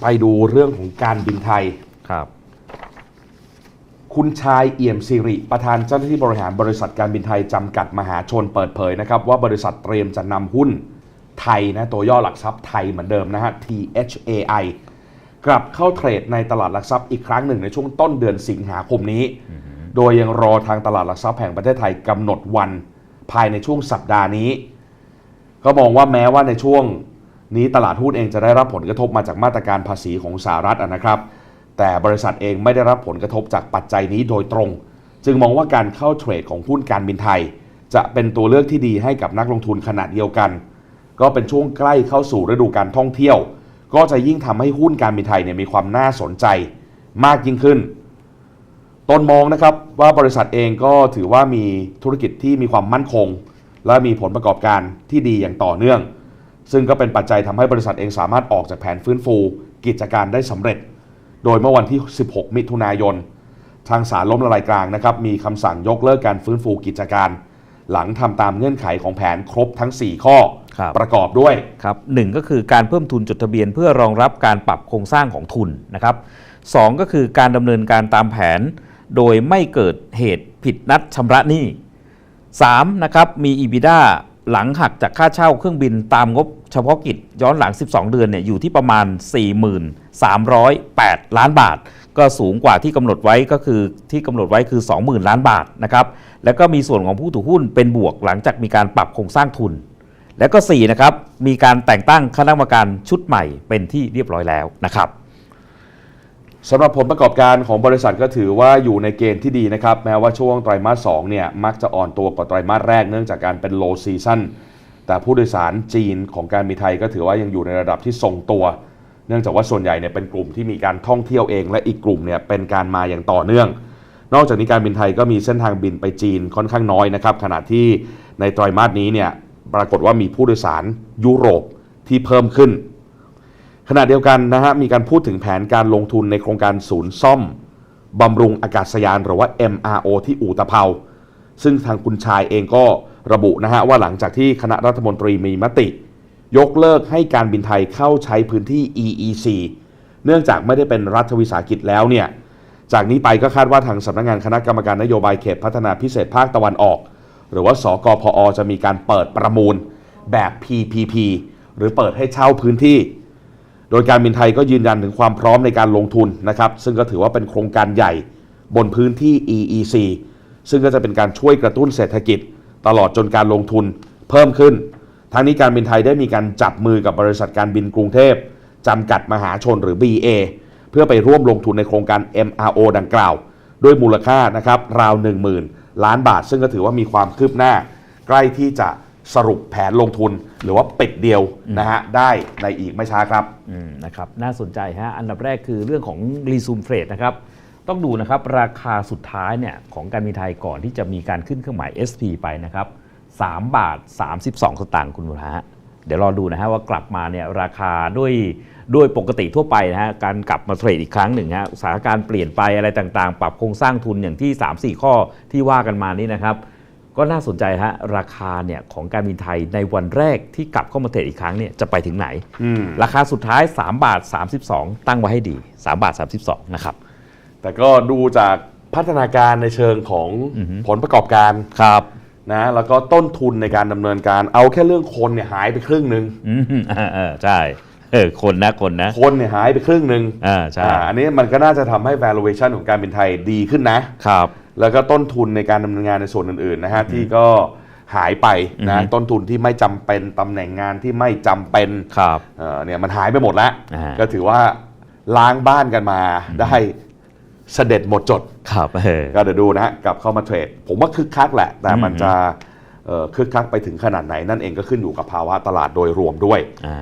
ไปดูเรื่องของการบินไทย ครับ คุณชายเอี่ยมสิริ ประธานเจ้าหน้าที่บริหารบริษัทการบินไทย จำกัดมหาชนเปิดเผยนะครับ ว่าบริษัทเตรียมจะนำหุ้นไทยนะตัวย่อหลักทรัพย์ไทยเหมือนเดิมนะฮะ THAI กลับเข้าเทรดในตลาดหลักทรัพย์อีกครั้งหนึ่งในช่วงต้นเดือนสิงหาคมนี้ โดยยังรอทางตลาดหลักทรัพย์แห่งประเทศไทยกำหนดวัน ภายในช่วงสัปดาห์นี้ ก็มองว่าแม้ว่าในช่วง นี้ตลาดหุ้นเองจะได้รับผลกระทบมาจากมาตรการภาษีของสหรัฐนะครับ แต่บริษัทเองไม่ได้รับผลกระทบจากปัจจัยนี้โดยตรง จึงมองว่าการเข้าเทรดของหุ้นการบินไทย จะเป็นตัวเลือกที่ดีให้กับนักลงทุนขนาดเดียวกัน ก็เป็นช่วงใกล้เข้าสู่ฤดูการท่องเที่ยว ก็จะยิ่งทำให้หุ้นการบินไทยเนี่ยมีความน่าสนใจมากยิ่งขึ้นตนมองนะครับว่าบริษัทเองก็ถือว่ามีธุรกิจที่มีความมั่นคง และมีผลประกอบการที่ดีอย่างต่อเนื่อง ซึ่งก็เป็นปัจจัยทำให้บริษัทเองสามารถออกจากแผนฟื้นฟู กิจการได้สำเร็จ โดยเมื่อวันที่ 16 มิถุนายน ทางศาลล้มละลายกลางนะครับมีคำสั่งยกเลิกการฟื้นฟูกิจการ หลังทำตามเงื่อนไขของแผนครบทั้ง 4 ข้อครับประกอบด้วยครับหนึ่งก็คือการเพิ่มทุนจดทะเบียนเพื่อรองรับการปรับโครงสร้างของทุนนะครับสองก็คือการดำเนินการตามแผน โดยไม่เกิดเหตุผิดนัดชำระหนี้ 3. นะครับมี EBITDA หลังหักจากค่าเช่าเครื่องบินตามงบ เฉพาะกิจย้อนหลัง 12 เดือนเนี่ยอยู่ที่ประมาณ 4308 ล้านบาท ก็สูงกว่าที่กำหนดไว้ก็คือที่กำหนดไว้คือ 20,000 ล้านบาทนะครับแล้วก็มีส่วนของผู้ถือหุ้นเป็นบวกหลังจากมีการปรับโครงสร้างทุน แล้วก็4นะครับมีการแต่งตั้งคณะกรรมการชุดใหม่เป็นที่เรียบร้อยแล้วนะครับสำหรับผลประกอบการของบริษัทก็ถือว่าอยู่ในเกณฑ์ที่ดีนะครับ แม้ว่าช่วงไตรมาส2เนี่ยมักจะอ่อนตัวกว่าไตรมาสแรกเนื่องจากการเป็น low season แต่ผู้โดยสารจีนของการบินไทยก็ถือว่ายังอยู่ในระดับที่ทรงตัว เนื่องจากว่าส่วนใหญ่เนี่ยเป็นกลุ่มที่มีการท่องเที่ยวเอง และอีกกลุ่มเนี่ยเป็นการมาอย่างต่อเนื่อง นอกจากนี้การบินไทยก็มีเส้นทางบินไปจีนค่อนข้างน้อยนะครับขณะที่ในไตรมาสนี้เนี่ยปรากฏว่ามีผู้โดยสารยุโรปที่เพิ่มขึ้น ขณะเดียวกันนะฮะมีการพูดถึงแผนการลงทุนในโครงการศูนย์ซ่อมบำรุงอากาศยานหรือว่า MRO ที่อู่ตะเภาซึ่งทางคุณชายเองก็ ระบุนะฮะว่าหลังจากที่คณะรัฐมนตรีมีมติ ยกเลิกให้การบินไทยเข้าใช้พื้นที่ EEC เนื่องจากไม่ได้เป็นรัฐวิสาหกิจแล้วเนี่ยจากนี้ไปก็คาดว่าทางสำนักงานคณะกรรมการนโยบายเขตพัฒนาพิเศษภาคตะวันออก หรือว่าสกพอจะมีการเปิดประมูลแบบ PPP หรือเปิดให้เช่าพื้นที่ โดยการบินไทยก็ยืนยันถึงความพร้อมในการลงทุนนะครับซึ่งก็ถือว่าเป็นโครงการใหญ่บนพื้นที่ EEC ซึ่งก็จะเป็นการช่วยกระตุ้นเศรษฐกิจ ตลอดจนการลงทุนเพิ่มขึ้น ทั้งนี้การบินไทยได้มีการจับมือกับบริษัทการบินกรุงเทพจำกัดมหาชนหรือ BA เพื่อไปร่วมลงทุนในโครงการ MRO ดังกล่าว ด้วยมูลค่านะครับราว 10,000 ล้านบาท ซึ่งก็ถือว่ามีความคืบหน้า ใกล้ที่จะสรุปแผนลงทุนหรือว่าปิดเดียวนะฮะได้ในอีกไม่ช้าครับอืมนะครับน่าสนใจฮะอันดับแรกคือเรื่องของรีซูมเทรดนะครับ ต้องดูนะครับราคาสุดท้ายเนี่ยของการบินไทยก่อนที่จะมีการขึ้นเครื่องหมาย SP ไปนะครับ3บาท 32 สตางค์คุณบุรฮะเดี๋ยวรอดูนะฮะว่ากลับมาเนี่ยราคาด้วยด้วยปกติทั่วไปนะฮะการกลับมาเทรดอีกครั้งหนึ่งฮะสถานการณ์เปลี่ยนไปอะไรต่างๆ ปรับโครงสร้างทุนอย่างที่ 3-4 ข้อที่ว่ากันมานี้นะครับก็น่าสนใจฮะราคาเนี่ยของการบินไทยในวันแรกที่กลับเข้ามาเทรดอีกครั้งเนี่ยจะไปถึงไหนอืมราคาสุดท้าย 3 บาท 32 ตั้งไว้ให้ดี 3 บาท 32 นะครับ แต่ก็ดูจากพัฒนาการในเชิงของผลประกอบการครับนะแล้วก็ต้นทุนในการดำเนินการเอาแค่เรื่องคนเนี่ยหายไปครึ่งหนึ่งอืมอ่าเออใช่เออคนนะคนนะ คนเนี่ยหายไปครึ่งหนึ่งอ่าใช่อ่าอันนี้มันก็น่าจะทำให้ valuation ของการบินไทยดีขึ้นนะครับ แล้วก็ต้นทุนในการดำเนินงานในส่วนอื่นๆนะฮะที่ก็หายไปนะอือฮึต้นทุนที่ไม่จำเป็นตำแหน่งงานที่ไม่จำเป็นครับเอ่อเนี่ยมันหายไปหมดแล้วอ่าก็ถือว่าล้างบ้านกันมาได้ เสด็จหมดจด ครับเออ ก็เดี๋ยวดูนะฮะกลับเข้ามาเทรด ผมว่าคึกคักแหละ แต่มันจะเอ่อคึกคักไปถึงขนาดไหนนั่นเองก็ขึ้นอยู่กับภาวะตลาดโดยรวมด้วย อ่า